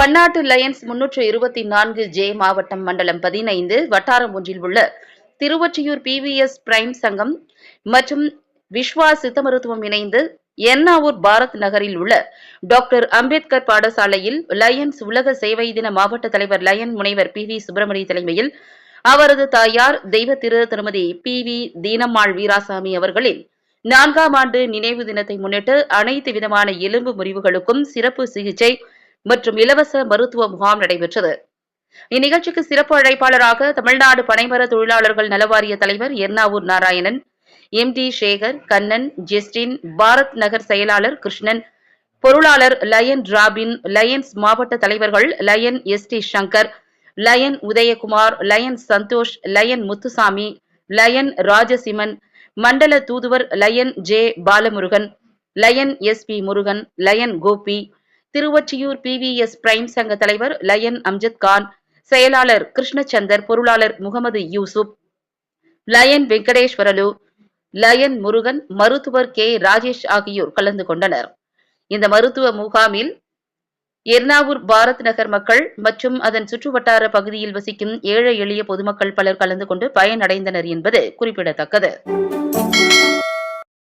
பன்னாட்டு லயன்ஸ் முன்னூற்று இருபத்தி நான்கு ஜே மாவட்டம் மண்டலம் பதினைந்து வட்டாரம் ஒன்றில் உள்ள திருவொற்றியூர் பிவிஎஸ் பிரைம் சங்கம் மற்றும் விஸ்வா சித்த மருத்துவம் இணைந்து என்னாவூர் பாரத் நகரில் உள்ள டாக்டர் அம்பேத்கர் பாடசாலையில் லயன்ஸ் உலக சேவை தின மாவட்ட தலைவர் லயன் முனைவர் பி வி சுப்பிரமணிய தலைமையில் அவரது தாயார் தெய்வ திரு திருமதி பி வி தீனம்மாள் வீராசாமி அவர்களின் நான்காம் ஆண்டு நினைவு தினத்தை முன்னிட்டு அனைத்து விதமான எலும்பு முறிவுகளுக்கும் சிறப்பு சிகிச்சை மற்றும் இலவச மருத்துவ முகாம் நடைபெற்றது. இந்நிகழ்ச்சிக்கு சிறப்பு அழைப்பாளராக தமிழ்நாடு பனைமர தொழிலாளர்கள் நலவாரிய தலைவர் Ernavur Narayanan M D Sekar Kannan Justin Bharat Nagar செயலாளர் கிருஷ்ணன் பொருளாளர் லயன் ராபின் லயன்ஸ் மாவட்ட தலைவர்கள் lion S T Shankar lion Udayakumar lion Santhosh lion Muthusamy lion Rajasiman மண்டல தூதுவர் lion J Balamurugan lion S P Murugan lion Gopi Thiruvottiyur PVS prime சங்க தலைவர் lion Amjad Khan செயலாளர் கிருஷ்ணச்சந்தர் பொருளாளர் முகமது யூசுப் லயன் வெங்கடேஸ்வரலு லயன் முருகன் மருத்துவர் கே ராஜேஷ் ஆகியோர் கலந்து கொண்டனர். இந்த மருத்துவ முகாமில் எர்ணாவூர் பாரத் நகர் மக்கள் மற்றும் அதன் சுற்றுவட்டார பகுதியில் வசிக்கும் ஏழை எளிய பொதுமக்கள் பலர் கலந்து கொண்டு பயனடைந்தனர் என்பது குறிப்பிடத்தக்கது.